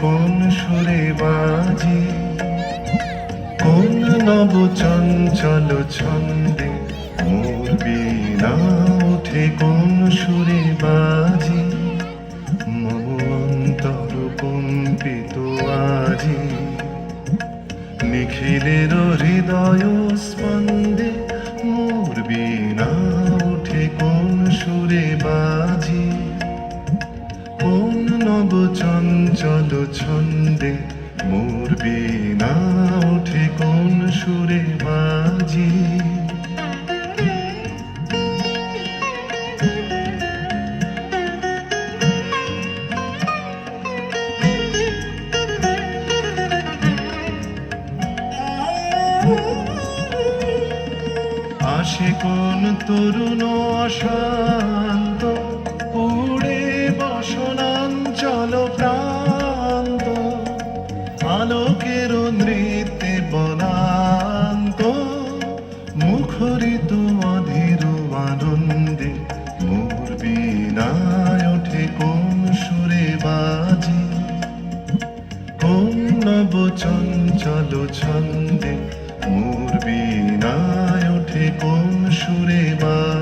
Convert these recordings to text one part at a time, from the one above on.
কোন সুরে বাজি কোন নব চঞ্চল ছন্দে মোর বিনা ওঠে কোন সুরে বাজি। নিখিলের হৃদয় স্পন্দে, মোর বিনা ওঠে কোন সুরে বাজি। কোন নব চঞ্চল ছন্দে, মোর বিনা উঠে কোন সুরে বাজি। আসে কোন তরুণ অশান্ত, উড়ে বসনাঞ্চল প্রান্ত, আলোকের নৃত্যে বনান্ত, মুখরিত অধীর আনন্দে মোর বিনায় ওঠে কোন সুরে বাজি, কোন নব চঞ্চল ছন্দে মোর বিনায় ওঠে কোন সুরে বাজি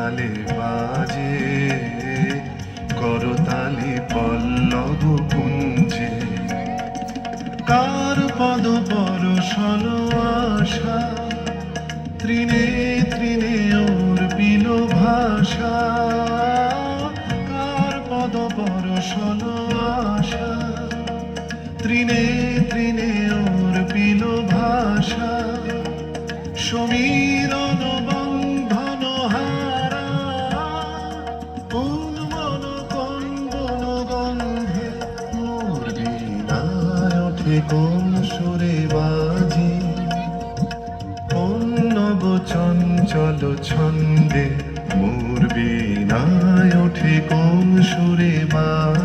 তালে বাজে করতালি পল্লব কুঞ্জে। কার পদ পরশন আশা তৃণে তৃণে ওর পিল ভাষা। কার পদ পরশন আশা তৃণে তৃণে ওর পিল ভাষা। সমীরণ এ কোন সুরে বাজে কোন নব চঞ্চল ছন্দে। মোর বিনায় ওঠে কোন সুরে বাজে।